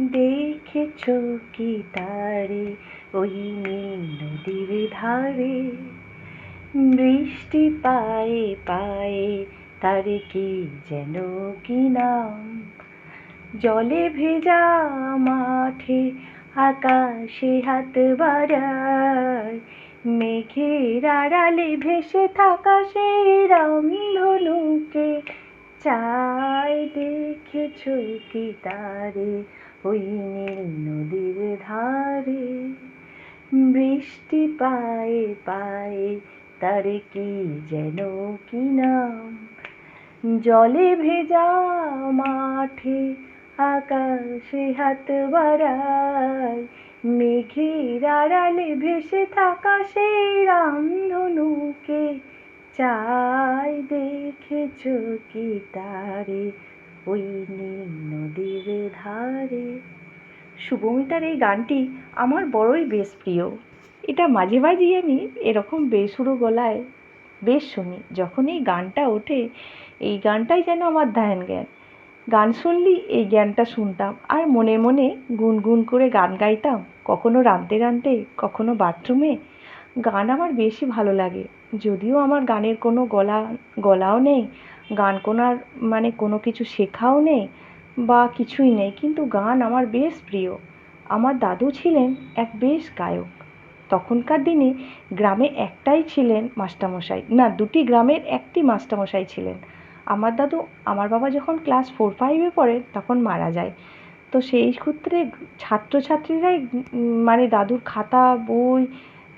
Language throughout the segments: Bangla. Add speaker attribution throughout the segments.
Speaker 1: দেখেছ কি তারে? ওই নীল নদীর ধারে বৃষ্টি পায়ে পায়ে তারে কি যেন কি নাম? জলে ভেজা মাঠে আকাশে হাত বাড়ায়, মেঘের আড়ালে ভেসে থাকা সেই রামধনুকে চাই দেখেছ কি তারে? ওই নীল নদীর ধারে, বৃষ্টি পায়ে পায়ে তার কি যেন কি নাম? জলে ভেজা মাঠে আকাশে হাত বাড়ায়, মেঘের আড়ালে ভেসে থাকা সেই রামধনুকে চাই দেখেছ কি তারে? ওই নীল নদীর শুভমিতার এই গানটি আমার বড়ই বেশ প্রিয়। এটা মাঝে মাঝেই আমি এরকম বেসুরো গলায় বেশ শুনি। যখন এই গানটা ওঠে, এই গানটাই যেন আমার ধ্যান জ্ঞান গান শুনলেই এই জ্ঞানটা শুনতাম আর মনে মনে গুনগুন করে গান গাইতাম। কখনো রাঁধতে রাঁধতে, কখনো বাথরুমে। গান আমার বেশি ভালো লাগে। যদিও আমার গানের কোনো গলা, গলাও নেই, গান কোনার মানে কোনো কিছু শেখাও নেই বা কিছুই নেই, কিন্তু গান আমার বেশ প্রিয়। আমার দাদু ছিলেন এক বেশ গায়ক। তখনকার দিনে গ্রামে একটাই ছিলেন মাস্টারমশাই। না, দুটি গ্রামের একটি মাস্টারমশাই ছিলেন। আমার দাদু, আমার বাবা যখন ক্লাস ফোর, ফাইভে পড়ে তখন মারা যায়। তো সেই সূত্রে ছাত্রছাত্রীরাই মানে দাদুর খাতা, বই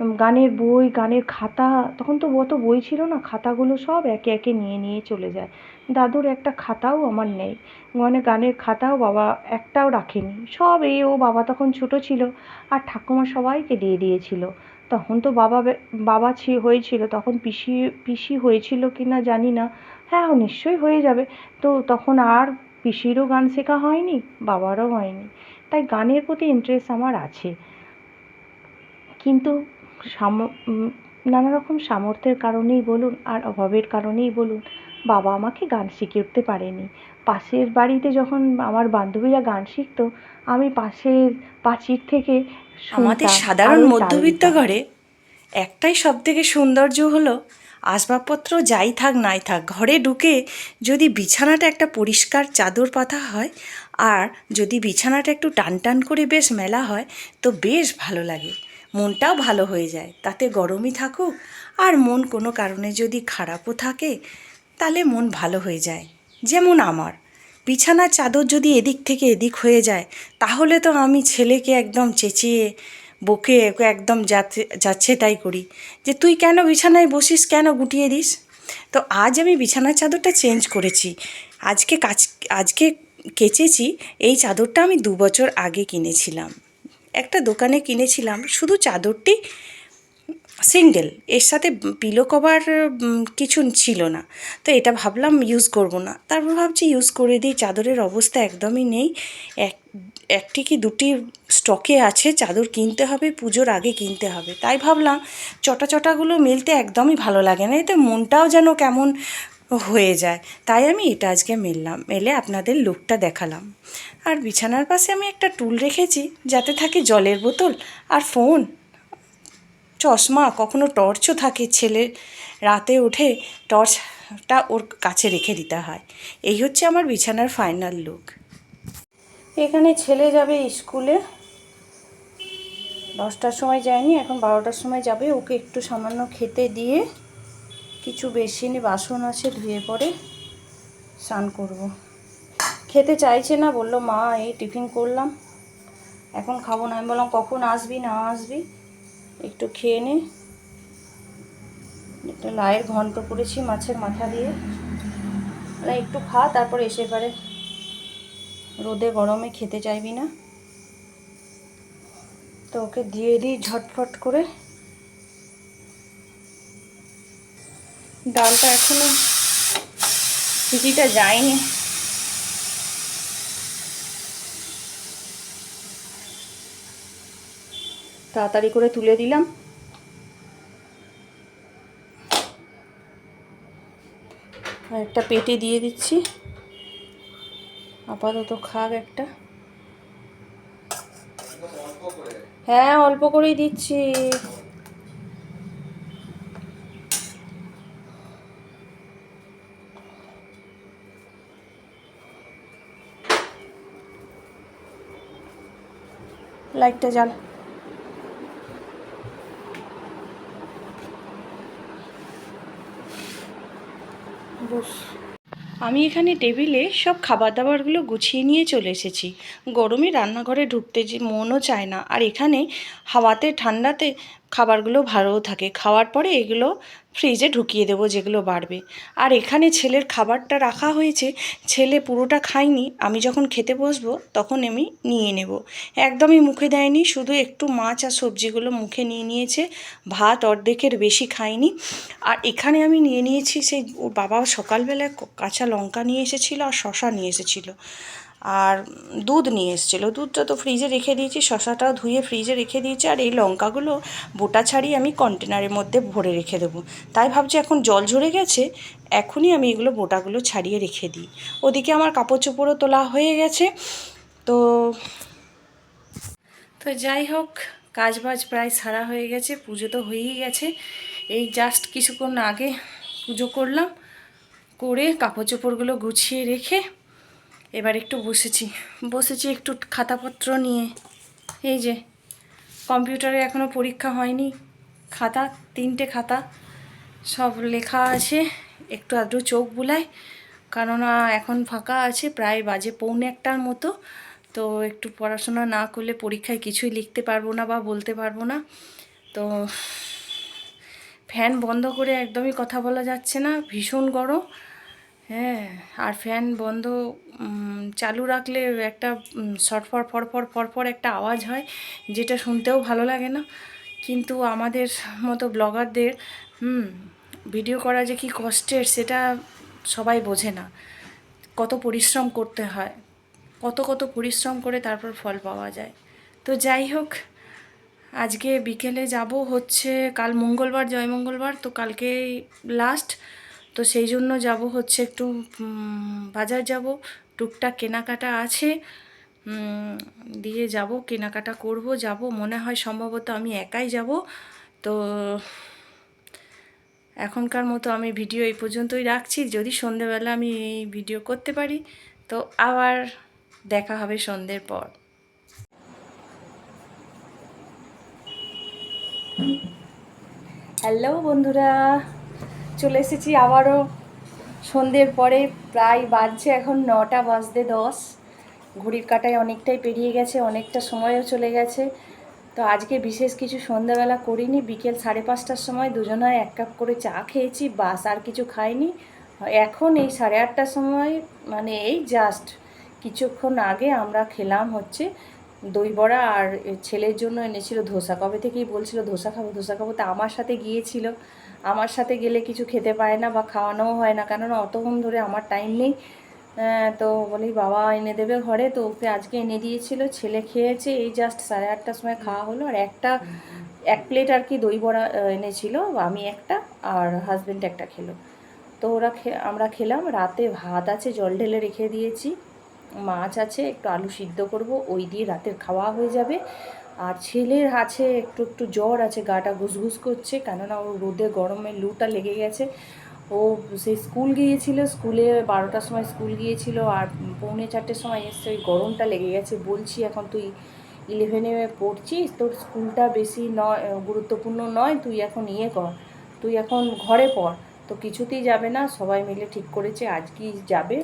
Speaker 1: গানের বই, গানের খাতা, তখন তো অত বই ছিল না, খাতাগুলো সব একে একে নিয়ে নিয়ে চলে যায়। দাদুর একটা খাতাও আমার নেই। মানে গানের খাতাও বাবা একটাও রাখেনি। সব এই ও বাবা তখন ছোট ছিল আর ঠাকুমা সবাইকে দিয়ে দিয়েছিল। তখন তো বাবা বাবা ছি, হয়েছিল। তখন পিসি পিসি হয়েছিল কি না জানি না। হ্যাঁ নিশ্চয়ই হয়ে যাবে। তো তখন আর পিসিরও গান শেখা হয়নি, বাবারও হয়নি। তাই গানের প্রতি ইন্টারেস্ট আমার আছে। কিন্তু সাম নানা রকম সামর্থ্যের কারণেই বলুন আর অভাবের কারণেই বলুন বাবা আমাকে গান শিখিয়ে উঠতে পারেনি। পাশের বাড়িতে যখন আমার বান্ধবীরা গান শিখতো আমি পাশের পাঁচির থেকে
Speaker 2: আমাদের সাধারণ মধ্যবিত্ত ঘরে একটাই সব থেকে সৌন্দর্য হলো আসবাবপত্র যাই থাক নাই থাক ঘরে ঢুকে যদি বিছানাটা একটা পরিষ্কার চাদর পাতা হয় আর যদি বিছানাটা একটু টান টান করে বেশ মেলা হয় তো বেশ ভালো লাগে। মনটাও ভালো হয়ে যায়, তাতে গরমই থাকুক। আর মন কোনো কারণে যদি খারাপও থাকে, তাহলে মন ভালো হয়ে যায়। যেমন আমার। বিছানার চাদর যদি এদিক থেকে এদিক হয়ে যায়, তাহলে তো আমি ছেলেকে একদম চেঁচিয়ে, বকে একদম যাচ্ছে তাই করি। যে তুই কেন বিছানায় বসিস, কেন গুটিয়ে দিস? তো আজ আমি বিছানার চাদরটা চেঞ্জ করেছি। আজকে কাজ আজকে কেচেছি, এই চাদরটা আমি দু বছর আগে কিনেছিলাম। একটা দোকানে কিনেছিলাম, শুধু চাদরটি সিঙ্গেল এর সাথে পিলো কভার কিছু ছিল না। তো এটা ভাবলাম ইউজ করব না। তারপর ভাবছি ইউজ করে দিই, চাদরের অবস্থা একদমই নেই। এক, একটি কি দুটি স্টকে আছে, চাদর কিনতে হবে, পুজোর আগে কিনতে হবে। তাই ভাবলাম চটা চটাগুলো মেলতে একদমই ভালো লাগে না, এতে মনটাও যেন কেমন হয়ে যায়। তাই আমি এটা আজকে মেললাম। মেলে আপনাদের লুকটা দেখালাম। আর বিছানার পাশে আমি একটা টুল রেখেছি, যাতে থাকে জলের বোতল আর ফোন। চশমা, কখনো টর্চও থাকে ছেলে রাতে উঠে টর্চটা ওর কাছে রেখে দিতে হয়। এই হচ্ছে আমার বিছানার ফাইনাল লুক। এখানে ছেলে যাবে স্কুলে। দশটার সময় যায়নি, এখন বারোটার সময় যাবে। ওকে একটু সামান্য খেতে দিয়ে কিছু বেসিনে বাসন আছে, ধুয়ে পরে স্নান করব। খেতে চাইছে না, বলল, মা, এই টিফিন করলাম। এখন খাব না। আমি বললাম, কখন আসবি, না আসবি? একটু খেয়ে নে। একটা লায়ের ঘন্ট করেছি মাছের মাথা দিয়ে। একটু খা, তারপর এসে পারে রোদে গরমে খেতে চাইবি না? তো ওকে দিয়ে দিই ঝটফট করে। ডালটা এখনও সিটিটা যায়নি। তাড়াতাড়ি করে তুলে দিলাম। একটা পেটে দিয়ে দিচ্ছি। আপাতত খাক একটা।
Speaker 1: হ্যাঁ অল্প করেই দিচ্ছি। লাইটটা জ্বাল। আমি এখানে টেবিলে সব খাবার দাবারগুলো গুছিয়ে নিয়ে চলে এসেছি। গরমে রান্নাঘরে ঢুকতে যে মনও চায় না। আর এখানে হাওয়াতে, ঠান্ডাতে খাবারগুলো ভালোও থাকে। খাওয়ার পরে এগুলো ফ্রিজে ঢুকিয়ে দেবো, যেগুলো বাড়বে। আর এখানে ছেলের খাবারটা রাখা হয়েছে, ছেলে পুরোটা খায়নি। আমি যখন খেতে বসবো, তখন আমি নিয়ে নেব। একদমই মুখে দেয়নি, শুধু একটু মাছ আর সবজিগুলো মুখে নিয়ে নিয়েছে। ভাত অর্ধেকের বেশি খায়নি। আর এখানে আমি নিয়ে নিয়েছি সেই ওর বাবা সকালবেলায় কাঁচা লঙ্কা নিয়ে এসেছিল আর শশা নিয়ে এসেছিল। আর দুধ নিয়ে এসেছিল। দুধটা তো ফ্রিজে রেখে দিয়েছি, শশাটাও ধুয়ে ফ্রিজে রেখে দিয়েছি, আর এই লঙ্কাগুলো বোটা ছাড়িয়ে আমি কন্টেনারের মধ্যে ভরে রেখে দেবো। তাই ভাবছি এখন জল ঝরে গেছে, এখনই আমি এগুলো বোটাগুলো ছাড়িয়ে রেখে দিই। ওদিকে আমার কাপড় চোপড়ও তোলা হয়ে গেছে, তো তো যাই হোক কাজ বাজ প্রায় সারা হয়ে গেছে, পুজো তো হয়েই গেছে। এই জাস্ট কিছুক্ষণ আগে পুজো করলাম, করে কাপড় চোপড়গুলো গুছিয়ে রেখে এবার একটু বসেছি। বসেছি একটু খাতাপত্র নিয়ে। এই যে, কম্পিউটারে এখনও পরীক্ষা হয়নি। খাতা, তিনটে খাতা। সব লেখা আছে। একটু আধটু চোখ বুলায় কেননা এখন ফাঁকা আছে, প্রায় বাজে পৌনে একটার মতো। তো একটু পড়াশোনা না করলে পরীক্ষায় কিছুই লিখতে পারব না বা বলতে পারব না। তো ফ্যান বন্ধ করে একদমই কথা বলা যাচ্ছে না। ভীষণ গরম। হ্যাঁ আর ফ্যান বন্ধ চালু রাখলে একটা সটফর ফরফর ফরফর একটা আওয়াজ হয়, যেটা শুনতেও ভালো লাগে না। কিন্তু আমাদের মতো ব্লগারদের হুম ভিডিও করা যে কি কষ্টের, সেটা সবাই বোঝে না। কত পরিশ্রম করতে হয়, কত কত পরিশ্রম করে তারপর ফল পাওয়া যায়। তো যাই হোক, আজকে বিকেলে যাব হচ্ছে, কাল মঙ্গলবার, জয় মঙ্গলবার, তো কালকে লাস্ট তো সেই জন্য যাব হচ্ছে একটু বাজার যাব। টুকটাক কেনাকাটা আছে। দিয়ে যাব, কেনাকাটা করব, যাব। মনে হয় সম্ভবত আমি একাই যাব। তো এখনকার মতো আমি ভিডিও এই পর্যন্তই রাখছি। যদি সন্ধেবেলা আমি এই ভিডিও করতে পারি, তো আবার দেখা হবে সন্ধ্যের পর। হ্যালো বন্ধুরা। চলে এসেছি আবারও। সন্ধ্যের পরে প্রায় বাজছে এখন নটা বাজতে দশ। ঘড়ির কাটায় অনেকটাই পেরিয়ে গেছে, অনেকটা সময়ও চলে গেছে। তো আজকে বিশেষ কিছু সন্ধ্যাবেলা করিনি, বিকেল সাড়ে পাঁচটার সময় দুজনায় এক কাপ করে চা খেয়েছি, বাস আর কিছু খাইনি। এখন এই সাড়ে আটটার সময় মানে এই জাস্ট কিছুক্ষণ আগে আমরা খেলাম হচ্ছে দই বড়া আর ছেলের জন্য এনেছিল ধোসা। কবে থেকেই বলছিল ধোসা খাব ধোসা খাব। তা আমার সাথে গিয়েছিল। আমার সাথে গেলে কিছু খেতে পায় না বা খাওয়ানোও হয় না, কেননা অতক্ষণ ধরে আমার টাইম নেই। তো বলি, বাবা এনে দেবে ঘরে, তো ওকে আজকে এনে দিয়েছিল, ছেলে খেয়েছে, এই জাস্ট সাড়ে আটটার সময় খাওয়া হলো। আর একটা, এক প্লেট আর কি দই বড়া এনেছিল, আমি একটা, আর হাজবেন্ড একটা খেলো। তো ওরা আমরা খেলাম, রাতে ভাত আছে, জল ঢেলে রেখে দিয়েছি, মাছ আছে, একটু আলু সিদ্ধ করব, ওই দিয়ে রাতের খাওয়া হয়ে যাবে। আর ছেলের আছে একটু একটু জ্বর আছে, গাটা ঘুসঘুস করছে, কেননা ও রোদে গরমে লুটা লেগে গেছে। ও সেই স্কুল গিয়েছিল, স্কুলে বারোটার সময় স্কুল গিয়েছিল আর পৌনে চারটের সময় এসছে ওই গরমটা লেগে গেছে। বলছি, এখন তুই ইলেভেনে পড়ছিস? তোর স্কুলটা বেশি নয়, গুরুত্বপূর্ণ নয়, তুই এখন ইয়ে কর, তুই এখন ঘরে পড়। তো কিছুতেই যাবে না, সবাই মিলে ঠিক করেছে, আজকেই যাবে।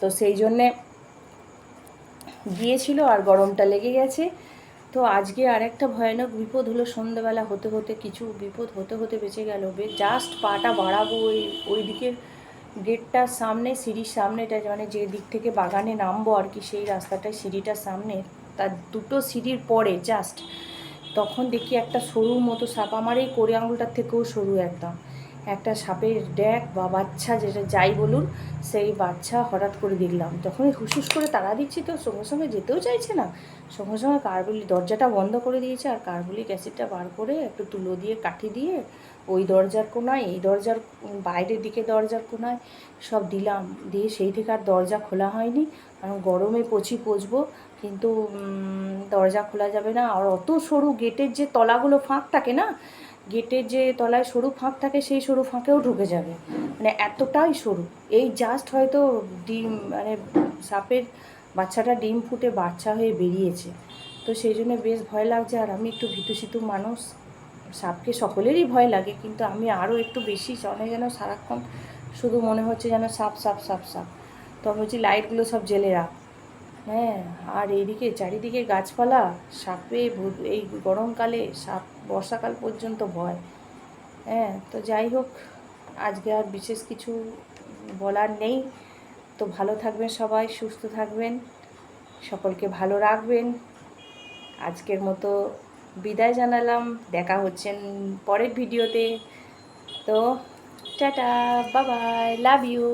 Speaker 1: তো সেই জন্যে গিয়েছিল আর গরমটা লেগে গেছে। তো আজকে আর একটা ভয়ানক বিপদ হলো সন্ধ্যেবেলা হতে হতে, কিছু বিপদ হতে হতে বেঁচে গেল। জাস্ট পাটা বাড়াবো ওই ওই দিকের গেটটার সামনে, সিঁড়ির সামনেটা মানে যে দিক থেকে বাগানে নামবো আর কি, সেই রাস্তাটায়, সিঁড়িটার সামনে, তার দুটো সিঁড়ির পরে জাস্ট তখন দেখি একটা সরু মতো সাপ। আমার এই কোড়ে আঙুলটার থেকেও সরু একদম। একটা সাপের ড্যাক বা বাচ্চা যেটা যাই বলুন, সেই বাচ্চা হঠাৎ করে দেখলাম। যখনই হুসুস করে তাড়া দিচ্ছি তো, সঙ্গে সঙ্গে যেতেও চাইছে না। সঙ্গে সঙ্গে কার্বলি দরজাটা বন্ধ করে দিয়েছে আর কার্বলিক অ্যাসিডটা বার করে একটু তুলো দিয়ে, কাঠি দিয়ে ওই দরজার কোনায়, এই দরজার বাইরের দিকে দরজার কোনায় সব দিলাম। দিয়ে সেই থেকে আর দরজা খোলা হয়নি। কারণ গরমে পচি পচবো, কিন্তু দরজা খোলা যাবে না। আর অত সরু গেটের যে তলাগুলো ফাঁক থাকে না গেটের যে তলায় সরু ফাঁক থাকে, সেই সরু ফাঁকেও ঢুকে যাবে। মানে এতটাই সরু। এই জাস্ট হয়তো ডিম মানে সাপের বাচ্চাটা ডিম ফুটে বাচ্চা হয়ে বেরিয়েছে। তো সেই জন্য বেশ ভয় লাগছে। আর আমি একটু ভীতু সিতু মানুষ। সাপকে সকলেরই ভয় লাগে, কিন্তু আমি আরও একটু বেশি অনেক যেন সারাক্ষণ শুধু মনে হচ্ছে যেন সাপ সাপ সাপ সাপ। তো আমি বলছি, লাইটগুলো সব জেলে রাখ। হ্যাঁ আর এইদিকে চারিদিকে গাছপালা, সাপে এই গরমকালে সাপ বর্ষাকাল পর্যন্ত ভয়। হ্যাঁ তো যাই হোক, আজকে আর বিশেষ কিছু বলার নেই। তো ভালো থাকবেন সবাই, সুস্থ থাকবেন, সকলকে ভালো রাখবেন। আজকের মতো বিদায় জানালাম, দেখা হচ্ছেন পরের ভিডিওতে। তো টাটা, বাবাই, লাভ ইউ।